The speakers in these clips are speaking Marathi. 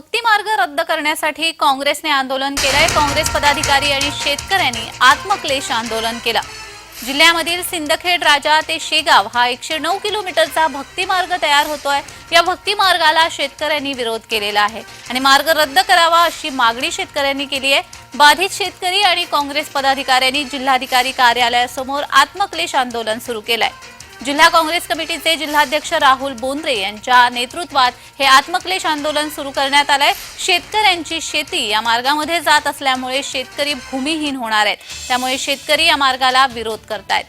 भक्ती मार्ग रद्द करण्यासाठी काँग्रेसने आंदोलन केलंय. काँग्रेस पदाधिकारी आणि शेतकऱ्यांनी आत्मक्लेश आंदोलन केलं. जिल्ह्यामधील सिंदखेड राजा ते शेगाव हा एकशे नऊ किलोमीटरचा भक्ती मार्ग तयार होतोय. या भक्ती मार्गाला शेतकऱ्यांनी विरोध केलेला आहे. आणि मार्ग रद्द करावा अशी मागणी शेतकऱ्यांनी केली आहे. बाधित शेतकरी आणि काँग्रेस पदाधिकाऱ्यांनी जिल्हाधिकारी कार्यालयासमोर आत्मक्लेश आंदोलन सुरू केलंय. जिल्हा काँग्रेस कमिटीचे जिल्हाध्यक्ष राहुल बोंद्रे यांच्या नेतृत्वात हे आत्मक्लेश आंदोलन सुरू करण्यात आलंय. शेतकऱ्यांची शेती या मार्गामध्ये जात असल्यामुळे शेतकरी भूमिहीन होणार आहेत. त्यामुळे शेतकरी या मार्गाला विरोध करतायत.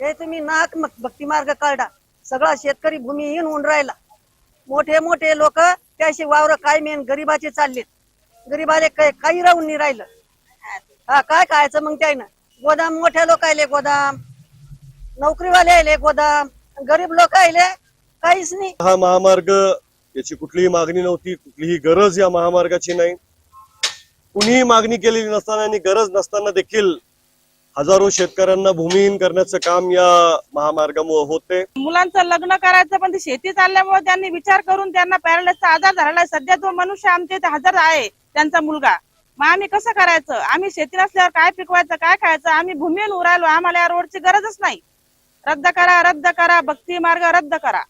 हे तुम्ही नाक भक्ती मार्ग काढा. सगळा शेतकरी भूमिहीन होऊन राहिला. मोठे मोठे लोक त्याशी वावर काय मेन गरीबाचे चाललेत. गरीबाले काय काही राहून नाही राहिलं. हा काय खायचं मग त्यानं गोदाम मोठ्या लोक आले गोदाम. नोकरीवाले आले गोदाम. गरीब लोक आले काहीच नाही. हा महामार्ग याची कुठलीही मागणी नव्हती कुठलीही गरज या महामार्गाची नाही. कुणीही मागणी केलेली नसताना आणि गरज नसताना देखील हजारो शेतकऱ्यांना भूमिहीन करण्याचं काम या महामार्गामुळे होते मुलांचं लग्न करायचं पण ती शेती चालल्यामुळे त्यांनी विचार करून त्यांना पॅरालाइसचा आजार झालेला आहे. सध्या तो मनुष्य आमच्या इथे हजर आहे त्यांचा मुलगा. मग आम्ही कसं करायचं? आम्ही शेती नसल्यावर काय पिकवायचं काय खायचं? आम्ही भूमीन उरायलो. आम्हाला या रोडची गरजच नाही. रद्द करा रद्द करा. भक्ती मार्ग रद्द करा.